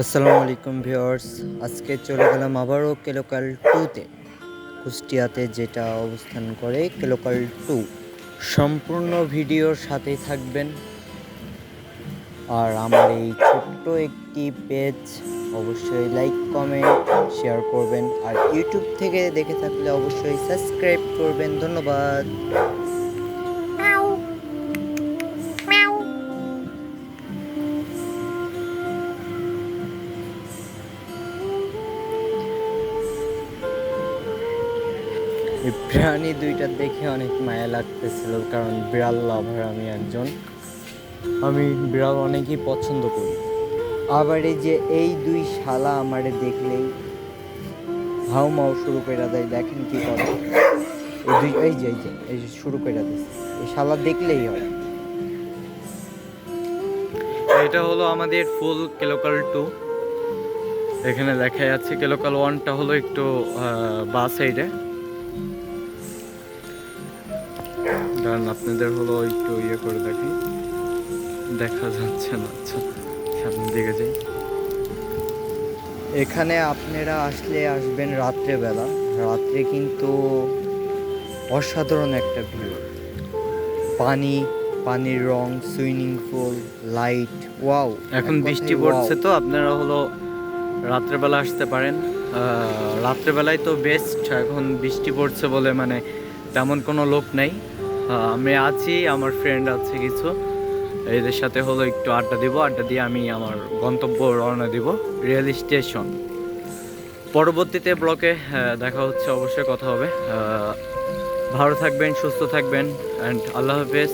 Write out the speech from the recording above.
আসসালামু আলাইকুম ভিউয়ার্স। আজকে চলে গেলাম আবারও কেলোকাল টুতে কুষ্টিয়াতে যেটা অবস্থান করে কেলোকাল টু সম্পূর্ণ ভিডিওর সাথেই থাকবেন। আর আমার এই ছোট্ট একটি পেজ অবশ্যই লাইক কমেন্ট শেয়ার করবেন। আর ইউটিউব থেকে দেখে থাকলে অবশ্যই সাবস্ক্রাইব করবেন। ধন্যবাদ। এই প্রাণী দুইটা দেখে অনেক মায়া লাগতেছিল, কারণ বিড়াল লাভার আমি একজন। আমি বিড়াল অনেকই পছন্দ করি। আবার এই যে এই দুই শালা আমারে দেখলেই হাউ মাউ শুরু করে দেয়, দেখেন কি করে? এই এই যে এই যে এই যে শুরু করে দেয়। এই শালা দেখলেই হয়। এটা হলো আমাদের ফুল কেলোকাল টু এখানে দেখা যাচ্ছে কেলোকাল ওয়ানটা হলো একটু বা সাইডে কারণ আপনাদের হলো একটু ইয়ে করে দেখি। দেখা যাচ্ছে না। আচ্ছা সামনের দিকে যাই। এখানে আপনারা আসলে আসবেন রাত্রেবেলা। রাত্রে কিন্তু অসাধারণ একটা ভিউ। পানি পানির রং সুইমিং পুল লাইট ওয়াও। এখন বৃষ্টি পড়ছে তো আপনারা হলো রাত্রেবেলা আসতে পারেন। রাত্রেবেলায় তো বেস্ট এখন বৃষ্টি পড়ছে বলে মানে তেমন কোনো লোক নেই। আমি আছি, আমার ফ্রেন্ড আছে কিছু। এদের সাথে হলো একটু আড্ডা দিব, আড্ডা দিয়ে আমি আমার গন্তব্য রওনা দিব, রেল স্টেশন। পরবর্তীতে ব্লকে দেখা হচ্ছে, অবশ্যই কথা হবে। ভালো থাকবেন, সুস্থ থাকবেন অ্যান্ড আল্লাহ হাফেজ।